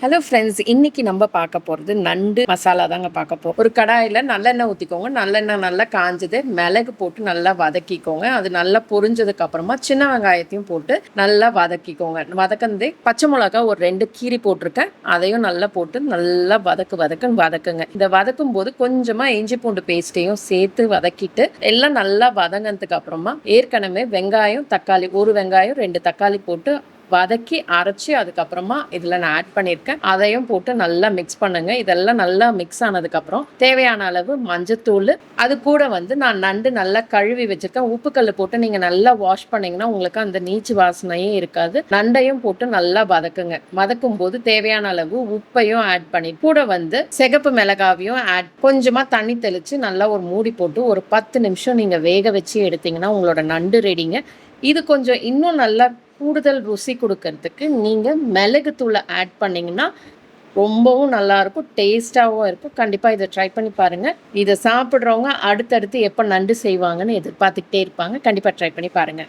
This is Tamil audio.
ஹலோ ஃப்ரெண்ட்ஸ் இன்னைக்கு நம்ம பார்க்க போகிறது நண்டு மசாலா தாங்க பார்க்க போகிறோம் ஒரு கடாயில் நல்லெண்ணெய் ஊற்றிக்கோங்க நல்லெண்ணெய் நல்லா காஞ்சது மிளகு போட்டு நல்லா வதக்கிக்கோங்க. அது நல்லா பொரிஞ்சதுக்கு அப்புறமா சின்ன வெங்காயத்தையும் போட்டு நல்லா வதக்கிக்கோங்க. வதக்கினதே பச்சை மிளகா ஒரு ரெண்டு கீரி போட்டிருக்கேன். அதையும் நல்லா போட்டு நல்லா வதக்கு வதக்குன்னு வதக்குங்க. இந்த வதக்கும் போது கொஞ்சமாக இஞ்சி பூண்டு பேஸ்ட்டையும் சேர்த்து வதக்கிட்டு எல்லாம் நல்லா வதங்கினதுக்கு அப்புறமா ஏற்கனவே வெங்காயம் தக்காளி ஒரு வெங்காயம் ரெண்டு தக்காளி போட்டு வதக்கி அரைச்சி அதுக்கப்புறமா இதில் நான் ஆட் பண்ணியிருக்கேன். அதையும் போட்டு நல்லா மிக்ஸ் பண்ணுங்க. இதெல்லாம் நல்லா மிக்ஸ் ஆனதுக்கப்புறம் தேவையான அளவு மஞ்சத்தூள். அது கூட வந்து நான் நண்டு நல்லா கழுவி வச்சுருக்கேன். உப்புக்கல் போட்டு நீங்கள் நல்லா வாஷ் பண்ணிங்கன்னா உங்களுக்கு அந்த நீச்சு வாசனையே இருக்காது. நண்டையும் போட்டு நல்லா வதக்குங்க. வதக்கும் போது தேவையான அளவு உப்பையும் ஆட் பண்ணி கூட வந்து சிகப்பு மிளகாவையும் ஆட் கொஞ்சமாக தண்ணி தெளித்து நல்லா ஒரு மூடி போட்டு ஒரு பத்து நிமிஷம் நீங்கள் வேக வச்சு எடுத்தீங்கன்னா உங்களோட நண்டு ரெடிங்க இது கொஞ்சம் இன்னும் நல்லா கூடுதல் ருசி கொடுக்கறதுக்கு நீங்கள் மிளகுத்தூளை ஆட் பண்ணிங்கன்னா ரொம்பவும் நல்லாயிருக்கும் டேஸ்ட்டாகவும் இருக்கும். கண்டிப்பாக இதை ட்ரை பண்ணி பாருங்கள் இதை சாப்பிட்றவங்க அடுத்தடுத்து எப்போ நண்டு செய்வாங்கன்னு எதிர்பார்த்துக்கிட்டே இருப்பாங்க. கண்டிப்பாக ட்ரை பண்ணி பாருங்கள்